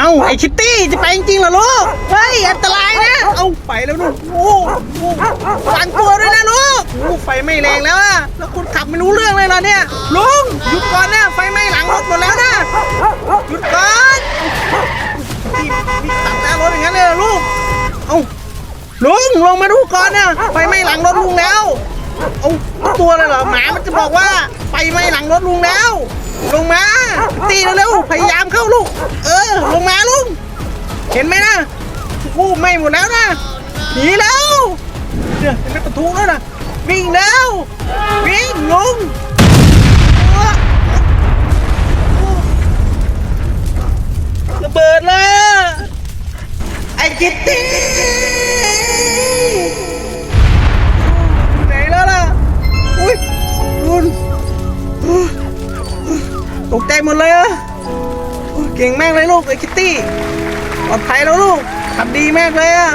เอาไอ้คิตตี้จะไปจริงๆเหรอลูกเฮ้ยอันตรายนะ เอาไปแล้วลูกโอ้โหหลังตัวด้วยนะลูกโอ้ไฟไหม้แรงแล้วอะแล้วคุณขับไม่รู้เรื่องเลยเหรอเนี่ยลุงหยุดก่อนนะไฟไหม้หลังรถหมดแล้วนะหยุดก่อนพี่พี่ตัดหน้ารถอย่างนั้นเลยเหรอลูกเอาลุงลงมาดูก่อนนะไฟไหม้หลังรถลุงแล้วเอาตัวเลยเหรอหมามันจะบอกว่าไฟไหม้หลังรถลุงแล้ว ลงมาตีเร็วๆพยายามเข้าลูก เออลงมาลุง เห็นไหมนะโอ้ไม้หมดแล้วนะหนีแล้วเนี่ยเห็นไหมประตูแล้วนะวิ่งแล้ววิ่งลุงระเบิดเลยอะไอ้กิตตี้อยู่ไหนแล้วล่ะอุ้ยรุนตกใจหมดเลยอะเก่งมากเลยลูกไอ้คิตตี้ ปลอดภัยแล้วลูกทำดีมากเลยอะ